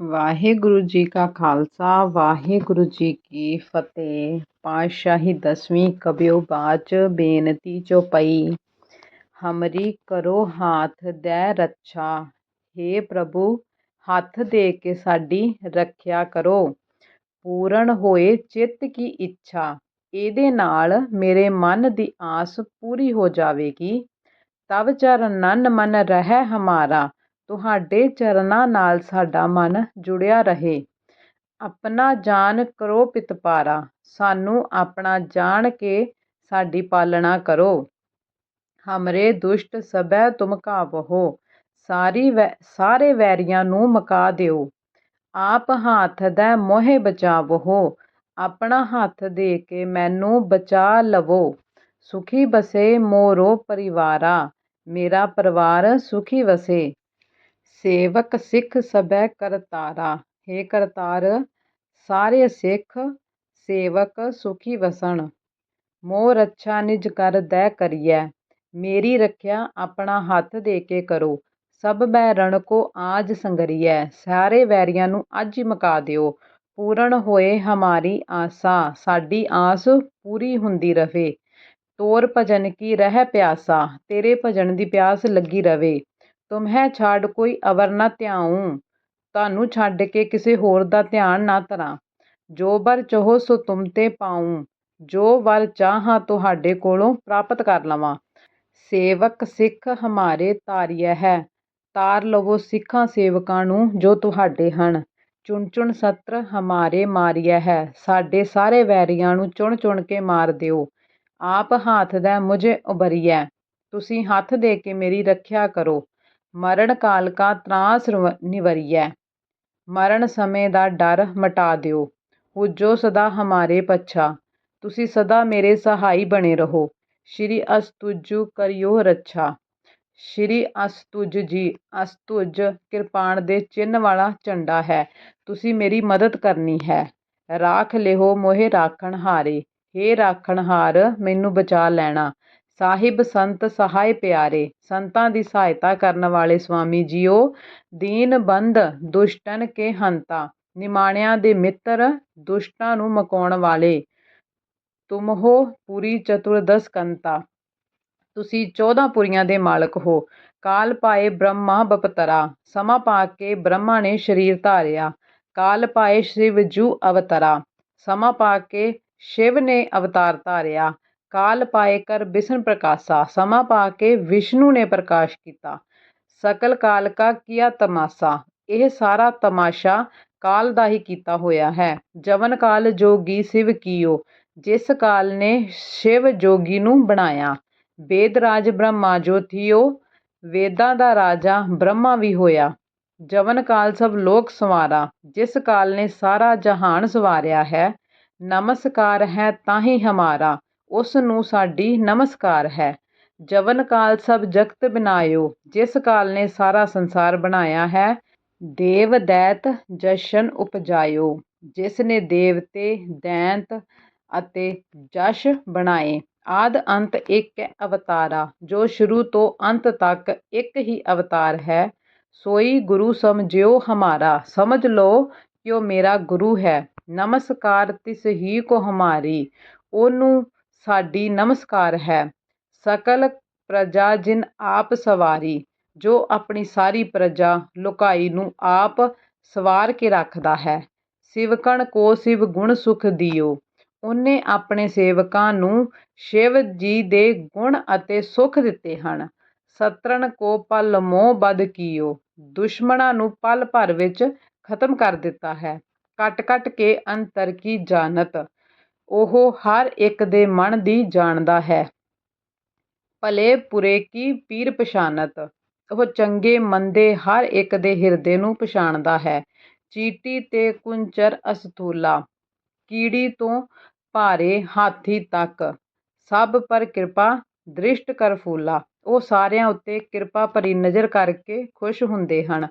ਵਾਹਿਗੁਰੂ ਜੀ ਕਾ ਖਾਲਸਾ, ਵਾਹਿਗੁਰੂ ਜੀ ਕੀ ਫਤਿਹ। ਪਾਤਸ਼ਾਹੀ ਦਸਵੀਂ ਕਬਿਓ ਬਾਚ ਬੇਨਤੀ ਚੌਪਈ ਹਮਰੀ ਕਰੋ ਹਾਥ ਦੈ ਰੱਛਾ। हे ਪ੍ਰਭੂ, ਹੱਥ ਦੇ ਕੇ ਸਾਡੀ ਰੱਖਿਆ ਕਰੋ। ਪੂਰਨ ਹੋਏ ਚਿੱਤ ਕੀ ਇੱਛਾ, ਇਹਦੇ ਨਾਲ ਮੇਰੇ ਮਨ ਦੀ ਆਸ ਪੂਰੀ ਹੋ ਜਾਵੇਗੀ। ਤਵ ਚਰਨਨ ਮਨ ਰਹਿ ਹਮਾਰਾ ਤੁਹਾਡੇ ਚਰਨਾਂ ਨਾਲ ਸਾਡਾ ਮਨ ਜੁੜਿਆ ਰਹੇ। ਆਪਣਾ ਜਾਨ ਕਰੋ ਪਿਤਪਾਰਾ, ਸਾਨੂੰ ਆਪਣਾ ਜਾਣ ਕੇ ਸਾਡੀ ਪਾਲਣਾ ਕਰੋ। ਹਮਰੇ ਦੁਸ਼ਟ ਸਭੈ ਤੁਮ ਕਾਬਹੋ ਸਾਰੀ ਸਾਰੇ ਵੈਰੀਆਂ ਨੂੰ ਮਕਾ ਦਿਓ। ਆਪ ਹੱਥ ਦਾ ਮੋਹਿ ਬਚਾਵੋ ਆਪਣਾ ਹੱਥ ਦੇ ਕੇ ਮੈਨੂੰ ਬਚਾ ਲਵੋ। ਸੁਖੀ ਬਸੇ ਮੋਰੋ ਪਰਿਵਾਰਾ, ਮੇਰਾ ਪਰਿਵਾਰ ਸੁਖੀ ਵਸੇ। ਸੇਵਕ ਸਿੱਖ ਸਭੈ ਕਰਤਾਰਾ हे ਕਰਤਾਰ, ਸਾਰੇ ਸਿੱਖ ਸੇਵਕ ਸੁਖੀ ਵਸਣ। ਮੋਹ ਰੱਛਾ ਨਿਜ ਕਰ ਦੈ ਕਰੀਐ, ਮੇਰੀ ਰੱਖਿਆ ਆਪਣਾ ਹੱਥ ਦੇ ਕੇ ਕਰੋ। ਸਭ ਬੈਰਣ ਕੋ ਆਜ ਸੰਗਰੀਐ, ਸਾਰੇ ਵੈਰੀਆਂ ਨੂੰ ਅੱਜ ਹੀ ਮਕਾ ਦਿਓ। ਪੂਰਨ ਹੋਏ ਹਮਾਰੀ ਆਸਾ, ਸਾਡੀ ਆਸ ਪੂਰੀ ਹੁੰਦੀ ਰਵੇ। ਤੋਰ ਭਜਨ ਕੀ ਰਹਿ ਪਿਆਸਾ, ਤੇਰੇ ਭਜਨ ਦੀ ਪਿਆਸ ਲੱਗੀ ਰਵੇ। ਤੁਮਹਿ ਛਾੜ ਕੋਈ ਅਵਰ ਨਾ ਧਿਆਉ। ਤੁਹਾਨੂੰ ਛੱਡ ਕੇ ਕਿਸੇ ਹੋਰ ਦਾ ਧਿਆਨ ਨਾ ਧਰਾਂ। ਜੋ ਬਰ ਚਾਹੋ ਸੋ ਤੁਮ ਤੇ ਪਾਉ। ਜੋ ਵਰ ਚਾਹਾਂ ਤੁਹਾਡੇ ਕੋਲੋਂ ਪ੍ਰਾਪਤ ਕਰ ਲਵਾਂ। ਸੇਵਕ ਸਿੱਖ ਹਮਾਰੇ ਤਾਰੀਐ ਹੈ। ਤਾਰ ਲਵੋ ਸਿੱਖਾਂ ਸੇਵਕਾਂ ਨੂੰ ਜੋ ਤੁਹਾਡੇ ਹਨ। ਚੁਣ ਚੁਣ ਸਤਰ ਹਮਾਰੇ ਮਾਰਿਆ ਹੈ। ਸਾਡੇ ਸਾਰੇ ਵੈਰੀਆਂ ਨੂੰ ਚੁਣ ਚੁਣ ਕੇ ਮਾਰ ਦਿਓ। ਆਪ ਹੱਥ ਦਾ ਮੁਝੇ ਉਬਰੀਐ ਤੁਸੀਂ ਹੱਥ ਦੇ ਕੇ ਮੇਰੀ ਰੱਖਿਆ ਕਰੋ। ਮਰਨ ਕਾਲ ਕਾ ਤਰਾਸ ਨਿਵਰੀਐ। ਮਰਨ ਸਮੇਂ ਦਾ ਡਰ ਮਿਟਾ ਦਿਓ। ਪੂਜੋ ਸਦਾ ਹਮਾਰੇ ਪੱਛਾ। ਤੁਸੀਂ ਸਦਾ ਮੇਰੇ ਸਹਾਈ ਬਣੇ ਰਹੋ। ਸ਼੍ਰੀ ਅਸਤੁਜੁ ਕਰਿਓ ਰੱਛਾ। ਸ਼੍ਰੀ ਅਸਤੁਜ ਜੀ, ਅਸਤੁਜ ਕਿਰਪਾਨ ਦੇ ਚਿੰਨ੍ਹ ਵਾਲਾ ਝੰਡਾ ਹੈ। ਤੁਸੀਂ ਮੇਰੀ ਮਦਦ ਕਰਨੀ ਹੈ। ਰਾਖ ਲਿਓ ਮੋਹਿ ਰਾਖਣ ਹਾਰੇ ਹੇ ਰਾਖਣਹਾਰ, ਮੈਨੂੰ ਬਚਾ ਲੈਣਾ। ਸਾਹਿਬ ਸੰਤ ਸਹਾਇ ਪਿਆਰੇ, ਸੰਤਾਂ ਦੀ ਸਹਾਇਤਾ ਕਰਨ ਵਾਲੇ ਸਵਾਮੀ ਜੀਓ, ਦੀਨ ਬੰਦ ਦੁਸ਼ਟਨ ਕੇ ਹੰਤਾ, ਨਿਮਾਣਿਆਂ ਦੇ ਮਿੱਤਰ ਦੁਸ਼ਟਾਂ ਨੂੰ ਮਕਾਉਣ ਵਾਲੇ। ਤੁਮ ਹੋ ਪੂਰੀ ਚਤੁਰਦਸ ਕੰਤਾ। ਤੁਸੀਂ 14 ਪੁਰੀਆਂ ਦੇ ਮਾਲਕ ਹੋ। ਕਾਲ ਪਾਏ ਬ੍ਰਹਮਾ ਬਪਤਰਾ, ਸਮਾਂ ਪਾ ਕੇ ਬ੍ਰਹਮਾ ਨੇ ਸਰੀਰ ਧਾਰਿਆ। ਕਾਲ ਪਾਏ ਸ਼ਿਵ ਜੂ ਅਵਤਰਾ, ਸਮਾਂ ਪਾ ਕੇ ਸ਼ਿਵ ਨੇ ਅਵਤਾਰ ਧਾਰਿਆ। ਕਾਲ ਪਾਏ ਕਰ ਵਿਸ਼ਨ ਪ੍ਰਕਾਸ਼ਾ, ਸਮਾਂ ਪਾ ਕੇ ਵਿਸ਼ਨੂੰ ਨੇ ਪ੍ਰਕਾਸ਼ ਕੀਤਾ। ਸਕਲ ਕਾਲ ਕਾ ਕੀਆ ਤਮਾਸ਼ਾ, ਇਹ ਸਾਰਾ ਤਮਾਸ਼ਾ ਕਾਲ ਦਾ ਹੀ ਕੀਤਾ ਹੋਇਆ ਹੈ। ਜਵਨ ਕਾਲ ਜੋਗੀ ਸਿਵ ਕੀਓ, ਜਿਸ ਕਾਲ ਨੇ ਸ਼ਿਵ ਜੋਗੀ ਨੂੰ ਬਣਾਇਆ। ਵੇਦ ਰਾਜ ਬ੍ਰਹਮਾ ਜੋ ਥੀਓ, ਵੇਦਾਂ ਦਾ ਰਾਜਾ ਬ੍ਰਹਮਾ ਵੀ ਹੋਇਆ। ਜਵਨ ਕਾਲ ਸਭ ਲੋਕ ਸਵਾਰਾ, ਜਿਸ ਕਾਲ ਨੇ ਸਾਰਾ ਜਹਾਨ ਸਵਾਰਿਆ ਹੈ। ਨਮਸਕਾਰ ਹੈ ਤਾਂ ਹੀ ਹਮਾਰਾ। ਉਸ ਨੂੰ ਸਾਡੀ ਨਮਸਕਾਰ ਹੈ। ਜਵਨ ਕਾਲ ਸਭ ਜਗਤ ਬਿਨਾਇਓ, ਜਿਸ ਕਾਲ ਨੇ ਸਾਰਾ ਸੰਸਾਰ ਬਣਾਇਆ ਹੈ, ਦੇਵ ਦੈਤ ਜਸ਼ਨ ਉਪਜਾਇਓ, ਜਿਸ ਨੇ ਦੇਵਤੇ, ਦੈਂਤ ਅਤੇ ਜਸ਼ ਬਣਾਏ। ਆਦ ਅੰਤ ਇੱਕ ਅਵਤਾਰਾ, ਜੋ ਸ਼ੁਰੂ ਤੋਂ ਅੰਤ ਤੱਕ ਇੱਕ ਹੀ ਅਵਤਾਰ ਹੈ। ਸੋਈ ਗੁਰੂ ਸਮਝਿਓ ਹਮਾਰਾ, ਸਮਝ ਲਓ ਕਿ ਉਹ ਮੇਰਾ ਗੁਰੂ ਹੈ। ਨਮਸਕਾਰ ਤਿਸ ਹੀ ਕੋ ਹਮਾਰੀ, ਉਹਨੂੰ ਸਾਡੀ ਨਮਸਕਾਰ ਹੈ। ਸਕਲ ਪ੍ਰਜਾ ਜਿਨ ਆਪ ਸਵਾਰੀ, ਜੋ ਆਪਣੀ ਸਾਰੀ ਪ੍ਰਜਾ ਲੁਕਾਈ ਨੂੰ ਆਪ ਸਵਾਰ ਕੇ ਰੱਖਦਾ ਹੈ। ਸਿਵਕਣ ਕੋ ਸਿਵ ਗੁਣ ਸੁਖ ਦਿਓ। ਉਹਨੇ ਆਪਣੇ ਸੇਵਕਾਂ ਨੂੰ ਸ਼ਿਵ ਜੀ ਦੇ ਗੁਣ ਅਤੇ ਸੁਖ ਦਿੱਤੇ ਹਨ। ਸਤਰਣ ਕੋ ਪਲ ਮੋਹ ਬਦ ਕੀਓ। ਦੁਸ਼ਮਣਾਂ ਨੂੰ ਪਲ ਭਰ ਵਿੱਚ ਖਤਮ ਕਰ ਦਿੱਤਾ ਹੈ। ਕੱਟ ਕੱਟ ਕੇ ਅੰਤਰ ਕੀ ਜਾਣਤ। ਉਹ ਹਰ ਇੱਕ ਦੇ ਮਨ ਦੀ ਜਾਣਦਾ ਹੈ। ਭਲੇ ਬੁਰੇ ਕੀ ਪੀਰ ਪਛਾਨਤ, ਉਹ ਚੰਗੇ ਮੰਦੇ ਹਰ ਇੱਕ ਦੇ ਹਿਰਦੇ ਨੂੰ ਪਛਾਣਦਾ ਹੈ। ਚੀਟੀ ਤੇ ਕੁੰਚਰ ਅਸਤੂਲਾ, ਕੀੜੀ ਤੋਂ ਭਾਰੇ ਹਾਥੀ ਤੱਕ, ਸਭ ਪਰ ਕਿਰਪਾ ਦ੍ਰਿਸ਼ਟ ਕਰ ਫੂਲਾ। ਉਹ ਸਾਰਿਆਂ ਉੱਤੇ ਕਿਰਪਾ ਭਰੀ ਨਜ਼ਰ ਕਰਕੇ ਖੁਸ਼ ਹੁੰਦੇ ਹਨ।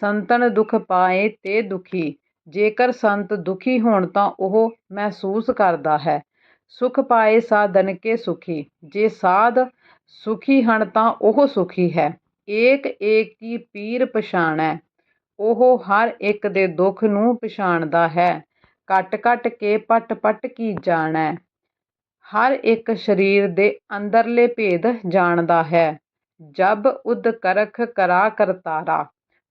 ਸੰਤਨ ਦੁਖ ਪਾਏ ਤੇ ਦੁਖੀ। ਜੇਕਰ ਸੰਤ ਦੁਖੀ ਹੋਣ ਤਾਂ ਉਹ ਮਹਿਸੂਸ ਕਰਦਾ ਹੈ। ਸੁਖ ਪਾਏ ਸਾਧਨ ਕੇ ਸੁਖੀ, ਜੇ ਸਾਧ ਸੁਖੀ ਹਨ ਤਾਂ ਉਹ ਸੁਖੀ ਹੈ। ਏਕ ਏਕ ਕੀ ਪੀਰ ਪਛਾਣੈ, ਉਹ ਹਰ ਇੱਕ ਦੇ ਦੁੱਖ ਨੂੰ ਪਛਾਣਦਾ ਹੈ। ਕੱਟ ਕੱਟ ਕੇ ਪੱਟ ਪੱਟ ਕੀ ਜਾਣੈ, ਹਰ ਇੱਕ ਸਰੀਰ ਦੇ ਅੰਦਰਲੇ ਭੇਦ ਜਾਣਦਾ ਹੈ। ਜਬ ਉਦ ਕਰਖ ਕਰਾ ਕਰਤਾਰਾ,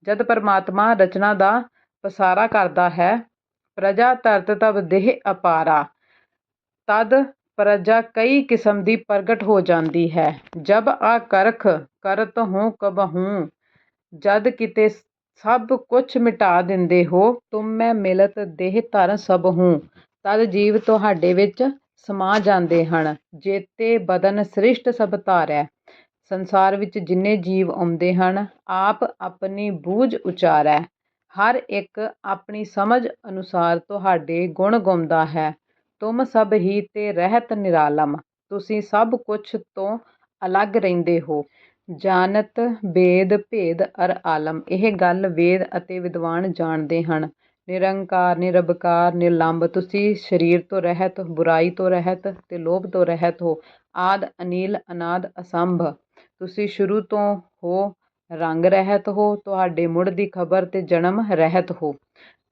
ਜਦ ਪਰਮਾਤਮਾ ਰਚਨਾ ਦਾ ਪਸਾਰਾ ਕਰਦਾ ਹੈ, ਪ੍ਰਜਾ ਧਰਤ ਤਬ ਦੇਹ ਅਪਾਰਾ। ਤਦ ਪ੍ਰਜਾ ਕਈ ਕਿਸਮ ਦੀ ਪ੍ਰਗਟ ਹੋ ਜਾਂਦੀ ਹੈ। ਜਬ ਆ ਕਰਖ ਕਰਤ ਹੂੰ ਕਬਹੂੰ ਜਦ ਕਿਤੇ ਸਭ ਕੁਛ ਮਿਟਾ ਦਿੰਦੇ ਹੋ, ਤੁਮ ਮੈਂ ਮਿਲਤ ਦੇਹ ਧਰ ਸਭ ਹੂੰ। ਤਦ ਜੀਵ ਤੁਹਾਡੇ ਵਿੱਚ ਸਮਾ ਜਾਂਦੇ ਹਨ, ਜੇਤੇ ਬਦਨ ਸ੍ਰਿਸ਼ਟ ਸਭ ਧਾਰੈ। ਸੰਸਾਰ ਵਿੱਚ ਜਿੰਨੇ ਜੀਵ ਆਉਂਦੇ ਹਨ, ਆਪ ਆਪਣੀ ਬੂਝ ਉਚਾਰੈ। ਹਰ ਇੱਕ ਆਪਣੀ ਸਮਝ ਅਨੁਸਾਰ ਤੁਹਾਡੇ ਗੁਣ ਗਾਉਂਦਾ ਹੈ। ਤੁਮ ਸਭ ਹੀ ਤੇ ਰਹਿਤ ਨਿਰਾਲਮ। ਤੁਸੀਂ ਸਭ ਕੁਛ ਤੋਂ ਅਲੱਗ ਰਹਿੰਦੇ ਹੋ। ਜਾਣਤ ਬੇਦ ਭੇਦ ਅਰ ਆਲਮ। ਇਹ ਗੱਲ ਵੇਦ ਅਤੇ ਵਿਦਵਾਨ ਜਾਣਦੇ ਹਨ। ਨਿਰੰਕਾਰ, ਨਿਰਭਕਾਰ ਨਿਰਲੰਭ ਤੁਸੀਂ ਸਰੀਰ ਤੋਂ ਰਹਿਤ, ਬੁਰਾਈ ਤੋਂ ਰਹਿਤ ਤੇ ਲੋਭ ਤੋਂ ਰਹਿਤ ਹੋ। ਆਦ, ਅਨੀਲ, ਅਨਾਦ, ਅਸੰਭ। ਤੁਸੀਂ ਸ਼ੁਰੂ ਤੋਂ ਹੋ ਰੰਗ ਰਹਿਤ ਹੋ, ਤੁਹਾਡੇ ਮੁੜ ਦੀ ਖਬਰ ਤੇ ਜਨਮ ਰਹਿਤ ਹੋ।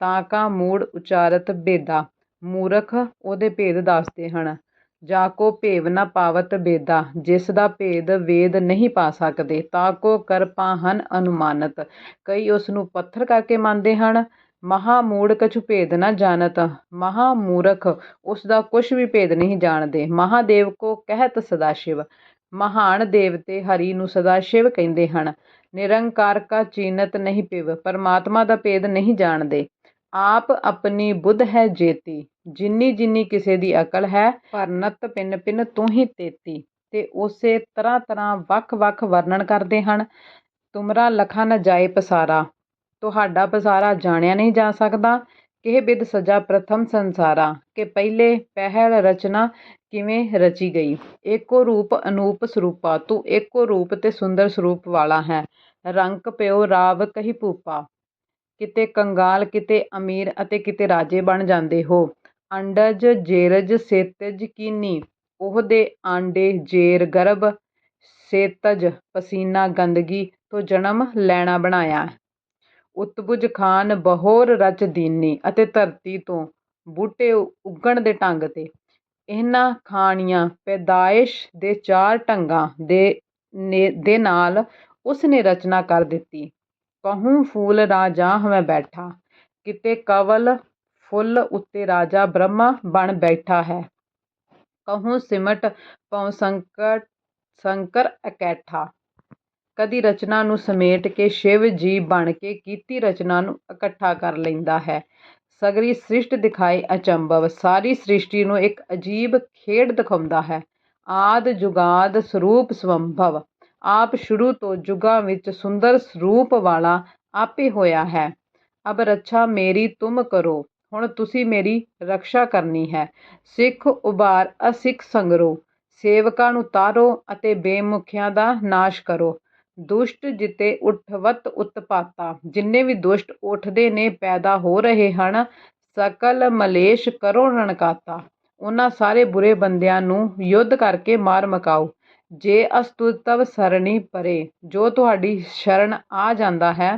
ਤਾਂ ਕਾ ਮੂੜ ਉਚਾਰਤ ਭੇਦਾ ਮੂਰਖ ਉਹਦੇ ਭੇਦ ਦੱਸਦੇ ਹਨ। ਜਾ ਕੋ ਭੇਵ ਨਾ ਪਾਵਤ ਬੇਦਾ, ਜਿਸ ਦਾ ਭੇਦ ਵੇਦ ਨਹੀਂ ਪਾ ਸਕਦੇ, ਤਾਂ ਕੋ ਕਰ ਪਾਹਨ ਅਨੁਮਾਨਤ। ਕਈ ਉਸ ਨੂੰ ਪੱਥਰ ਕਰਕੇ ਮੰਨਦੇ ਹਨ। ਮਹਾ ਮੂੜ ਕਛੁ ਭੇਦ ਨਾ ਜਾਣਤ। ਮਹਾ ਮੂਰਖ ਉਸ ਦਾ ਕੁਛ ਵੀ ਭੇਦ ਨਹੀਂ ਜਾਣਦੇ। ਮਹਾਦੇਵ ਕੋ ਕਹਿਤ ਸਦਾ ਸ਼ਿਵ। ਮਹਾਨ ਦੇਵਤੇ ਹਰੀ ਨੂੰ ਸਦਾ ਸ਼ਿਵ ਕਹਿੰਦੇ ਹਨ। ਨਿਰੰਕਾਰ ਕਾ ਚੀਨਤ ਨਹੀਂ ਪਿਵ, ਪਰਮਾਤਮਾ ਦਾ ਭੇਦ ਨਹੀਂ ਜਾਣਦੇ। ਆਪ ਆਪਣੀ ਬੁੱਧ ਹੈ ਜੇਤੀ, ਜਿੰਨੀ ਜਿੰਨੀ ਕਿਸੇ ਦੀ ਅਕਲ ਹੈ, ਪਰਨਤ ਪਿੰਨ ਪਿੰਨ ਤੂੰ ਹੀ ਤੇਤੀ। ਤੇ ਉਸੇ ਤਰ੍ਹਾਂ ਤਰ੍ਹਾਂ ਵੱਖ ਵੱਖ ਵਰਣਨ ਕਰਦੇ ਹਨ। ਤੁਮਰਾ ਲਖਾ ਨ ਜਾਏ ਪਸਾਰਾ, ਤੁਹਾਡਾ ਪਸਾਰਾ ਜਾਣਿਆ ਨਹੀਂ ਜਾ ਸਕਦਾ। ਕਿਹ ਬਿਦ ਸਜਾ ਪ੍ਰਥਮ ਸੰਸਾਰਾ, ਕਿ ਪਹਿਲੇ ਪਹਿਲ ਰਚਨਾ ਕਿਵੇਂ ਰਚੀ ਗਈ? ਏਕੋ ਰੂਪ ਅਨੂਪ ਸਰੂਪਾ, ਤੂੰ ਏਕੋ ਰੂਪ ਤੇ ਸੁੰਦਰ ਸਰੂਪ ਵਾਲਾ ਹੈ। ਰੰਕ ਪਿਓ ਰਾਵ ਕਹੀ ਭੂਪਾ, ਕਿਤੇ ਕੰਗਾਲ, ਕਿਤੇ ਅਮੀਰ ਅਤੇ ਕਿਤੇ ਰਾਜੇ ਬਣ ਜਾਂਦੇ ਹੋ। ਅੰਡਜ ਜੇਰਜ ਸੇਤਜ ਕੀਨੀ, ਉਹਦੇ ਆਂਡੇ ਜੇਰ ਗਰਭ, ਸੇਤਜ ਪਸੀਨਾ ਗੰਦਗੀ ਤੋਂ ਜਨਮ ਲੈਣਾ ਬਣਾਇਆ। ਉਤਬੁਜ ਖਾਨ ਬਹੋਰ ਰਚ ਦੀਨੀ ਅਤੇ ਧਰਤੀ ਤੋਂ ਬੂਟੇ ਉੱਗਣ ਦੇ ਢੰਗ ਤੇ। ਇਹਨਾਂ ਖਾਣੀਆਂ ਪੈਦਾਇਸ਼ ਦੇ ਚਾਰ ਢੰਗਾਂ ਦੇ ਦੇ ਨਾਲ ਉਸ ਨੇ ਰਚਨਾ ਕਰ ਦਿੱਤੀ। ਕਹੂੰ ਫੂਲ ਰਾਜਾ ਹਵੇਂ ਬੈਠਾ, ਕਿਤੇ ਕਵਲ ਫੁੱਲ ਉੱਤੇ ਰਾਜਾ ਬ੍ਰਹਮਾ ਬਣ ਬੈਠਾ ਹੈ। ਕਹੂੰ ਸਿਮਟ ਪਉ ਸੰਕਟ, ਸੰਕਰ ਇਕੈਠਾ ਕਦੀ ਰਚਨਾ ਨੂੰ ਸਮੇਟ ਕੇ ਸ਼ਿਵ ਜੀ ਬਣ ਕੇ ਕੀਤੀ ਰਚਨਾ ਨੂੰ ਇਕੱਠਾ ਕਰ ਲੈਂਦਾ ਹੈ। ਸਗਰੀ ਸ੍ਰਿਸ਼ਟ ਦਿਖਾਏ ਅਚੰਭਵ, ਸਾਰੀ ਸ੍ਰਿਸ਼ਟੀ ਨੂੰ ਇੱਕ ਅਜੀਬ ਖੇਡ ਦਿਖਾਉਂਦਾ ਹੈ। ਆਦ ਜੁਗਾਦ ਸਰੂਪ ਸੰਭਵ, ਆਪ ਸ਼ੁਰੂ ਤੋਂ ਜੁਗਾਂ ਵਿੱਚ ਸੁੰਦਰ ਸਰੂਪ ਵਾਲਾ ਆਪੇ ਹੋਇਆ ਹੈ। ਅਬ ਰੱਛਾ ਮੇਰੀ ਤੁਮ ਕਰੋ, ਹੁਣ ਤੁਸੀਂ ਮੇਰੀ ਰੱਖਿਆ ਕਰਨੀ ਹੈ। ਸਿੱਖ ਉਬਾਰ ਅਸਿੱਖ ਸੰਗਰੋ, ਸੇਵਕਾਂ ਨੂੰ ਤਾਰੋ ਅਤੇ ਬੇਮੁਖਿਆਂ ਦਾ ਨਾਸ਼ ਕਰੋ। ਦੁਸ਼ਟ ਜਿਤੇ ਉਠਵਤ ਉਤਪਾਤਾ। ਜਿੰਨੇ ਵੀ ਦੁਸ਼ਟ ਉੱਠਦੇ ਨੇ, ਪੈਦਾ ਹੋ ਰਹੇ ਹਨ, ਸਕਲ ਮਲੇਸ਼ ਕਰੋ ਰਣਕਾਤਾ ਉਹਨਾਂ ਸਾਰੇ ਬੁਰੇ ਬੰਦਿਆਂ ਨੂੰ ਯੁੱਧ ਕਰਕੇ ਮਾਰ ਮਕਾਓ। ਜੇ ਅਸਤੁਤਵ ਸਰਣੀ ਪਰੇ। ਜੋ ਤੁਹਾਡੀ ਸ਼ਰਨ ਆ ਜਾਂਦਾ ਹੈ,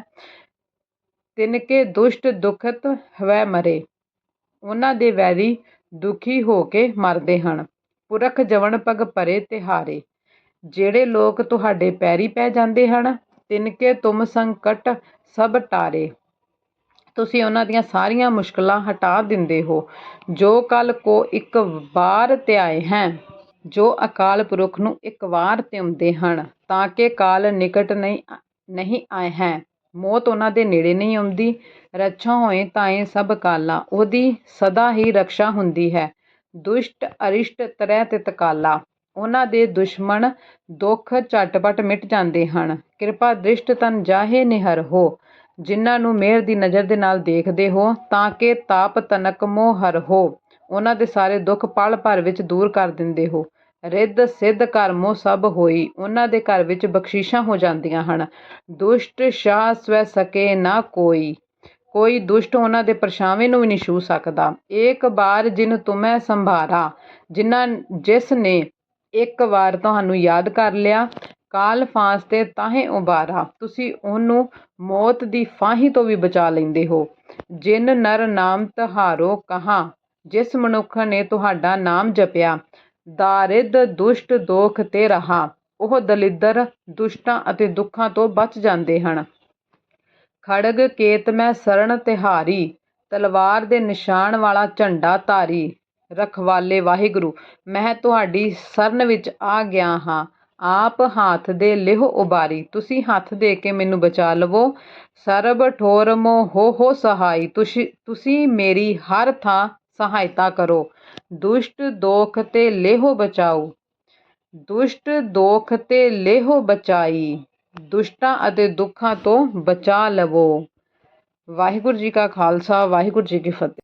ਤਿਨਕੇ ਦੁਸ਼ਟ ਦੁਖਤ ਹਵੈ ਮਰੇ। ਉਹਨਾਂ ਦੇ ਵੈਰੀ ਦੁਖੀ ਹੋ ਕੇ ਮਰਦੇ ਹਨ। ਪੁਰਖ ਜਵਨ ਪਗ ਪਰੇ ਤੇ ਜਿਹੜੇ ਲੋਕ ਤੁਹਾਡੇ ਪੈਰੀ ਪੈ ਜਾਂਦੇ ਹਨ, ਤਿਨਕੇ ਤੁਮ ਸੰਕਟ ਸਭ ਟਾਰੇ। ਤੁਸੀਂ ਉਹਨਾਂ ਦੀਆਂ ਸਾਰੀਆਂ ਮੁਸ਼ਕਲਾਂ ਹਟਾ ਦਿੰਦੇ ਹੋ। ਜੋ ਕਲ ਕੋ ਇੱਕ ਵਾਰ ਤੇ ਆਏ ਹੈ, ਜੋ ਅਕਾਲ ਪੁਰਖ ਨੂੰ ਇੱਕ ਵਾਰ ਧਿਆਉਂਦੇ ਹਨ, ਤਾਂ ਕਿ ਕਾਲ ਨਿਕਟ ਨਹੀਂ ਨਹੀਂ ਆਏ ਹੈ। ਮੌਤ ਉਹਨਾਂ ਦੇ ਨੇੜੇ ਨਹੀਂ ਆਉਂਦੀ, ਰੱਛਾ ਹੋਏ ਤਾਏ ਸਭ ਕਾਲਾ, ਉਹਦੀ ਸਦਾ ਹੀ ਰੱਖਿਆ ਹੁੰਦੀ ਹੈ। ਦੁਸ਼ਟ ਅਰਿਸ਼ਟ ਤਰੈ ਤੇ ਤਕਾਲਾ ਉਹਨਾਂ ਦੇ ਦੁਸ਼ਮਣ ਦੁੱਖ ਝਟਪਟ ਮਿਟ ਜਾਂਦੇ ਹਨ। ਕਿਰਪਾ ਦ੍ਰਿਸ਼ਟ ਤਨ ਜਾਹੇ ਨਿਹਰ ਹੋ। ਜਿਨ੍ਹਾਂ ਨੂੰ ਮਿਹਰ ਦੀ ਨਜ਼ਰ ਦੇ ਨਾਲ ਦੇਖਦੇ ਹੋ, ਤਾਂ ਕਿ ਤਾਪ ਤਨਕ ਮੋਹ ਹਰ ਹੋ। ਉਹਨਾਂ ਦੇ ਸਾਰੇ ਦੁੱਖ ਪਲ ਭਰ ਵਿੱਚ ਦੂਰ ਕਰ ਦਿੰਦੇ ਹੋ। ਰਿੱਧ ਸਿੱਧ ਕਰਮੋ ਸਭ ਹੋਈ। ਉਹਨਾਂ ਦੇ ਘਰ ਵਿੱਚ ਬਖਸ਼ਿਸ਼ਾਂ ਹੋ ਜਾਂਦੀਆਂ ਹਨ। ਦੁਸ਼ਟ ਸ਼ਾਹ ਸਵੈ ਸਕੇ ਨਾ ਕੋਈ। ਕੋਈ ਦੁਸ਼ਟ ਉਹਨਾਂ ਦੇ ਪਰਛਾਵੇਂ ਨੂੰ ਵੀ ਨਹੀਂ ਛੂ ਸਕਦਾ। ਏਕ ਵਾਰ ਜਿਨ ਤੁਮੈ ਸੰਭਾਰਾ, ਜਿਨ੍ਹਾਂ, ਜਿਸ ਨੇ ਇੱਕ ਵਾਰ ਤੁਹਾਨੂੰ ਯਾਦ ਕਰ ਲਿਆ, ਕਾਲ ਫਾਂਸ ਤੇ ਤਾਹੇ ਉਬਾਰਾ। ਤੁਸੀਂ ਉਹਨੂੰ ਮੌਤ ਦੀ ਫਾਹੀ ਤੋਂ ਵੀ ਬਚਾ ਲੈਂਦੇ ਹੋ। ਜਿਨ ਨਰ ਨਾਮ ਤਹਾਰੋ ਕਹਾ, ਜਿਸ ਮਨੁੱਖ ਨੇ ਤੁਹਾਡਾ ਨਾਮ ਜਪਿਆ, ਦਾਰਿਦ ਦੁਸ਼ਟ ਦੋਖ ਤੇ ਰਹਾ। ਉਹ ਦਲਿੱਦਰ, ਦੁਸ਼ਟਾਂ ਅਤੇ ਦੁੱਖਾਂ ਤੋਂ ਬਚ ਜਾਂਦੇ ਹਨ। ਖੜਗ ਕੇਤ ਮੈਂ ਸਰਣ ਤਿਹਾਰੀ, ਤਲਵਾਰ ਦੇ ਨਿਸ਼ਾਨ ਵਾਲਾ ਝੰਡਾ ਧਾਰੀ। ਰਖਵਾਲੇ, ਵਾਹਿਗੁਰੂ, ਮੈਂ ਤੁਹਾਡੀ ਸਰਨ ਵਿੱਚ ਆ ਗਿਆ ਹਾਂ। ਆਪ ਹੱਥ ਦੇ ਲਿਹੋ ਉਬਾਰੀ, ਤੁਸੀਂ ਹੱਥ ਦੇ ਕੇ ਮੈਨੂੰ ਬਚਾ ਲਵੋ। ਸਰਬ ਠੋਰ ਮੋ ਹੋ ਹੋ ਸਹਾਈ, ਤੁਸੀਂ ਤੁਸੀਂ ਮੇਰੀ ਹਰ ਥਾਂ ਸਹਾਇਤਾ ਕਰੋ। ਦੁਸ਼ਟ ਦੋਖ ਤੇ ਲੇਹੋ ਬਚਾਓ। ਦੁਸ਼ਟ ਦੋਖ ਤੇ ਲੇਹੋ ਬਚਾਈ। ਦੁਸ਼ਟਾਂ ਅਤੇ ਦੁੱਖਾਂ ਤੋਂ ਬਚਾ ਲਵੋ। ਵਾਹਿਗੁਰੂ ਜੀ ਕਾ ਖਾਲਸਾ, ਵਾਹਿਗੁਰੂ ਜੀ ਕੀ ਫਤਿਹ।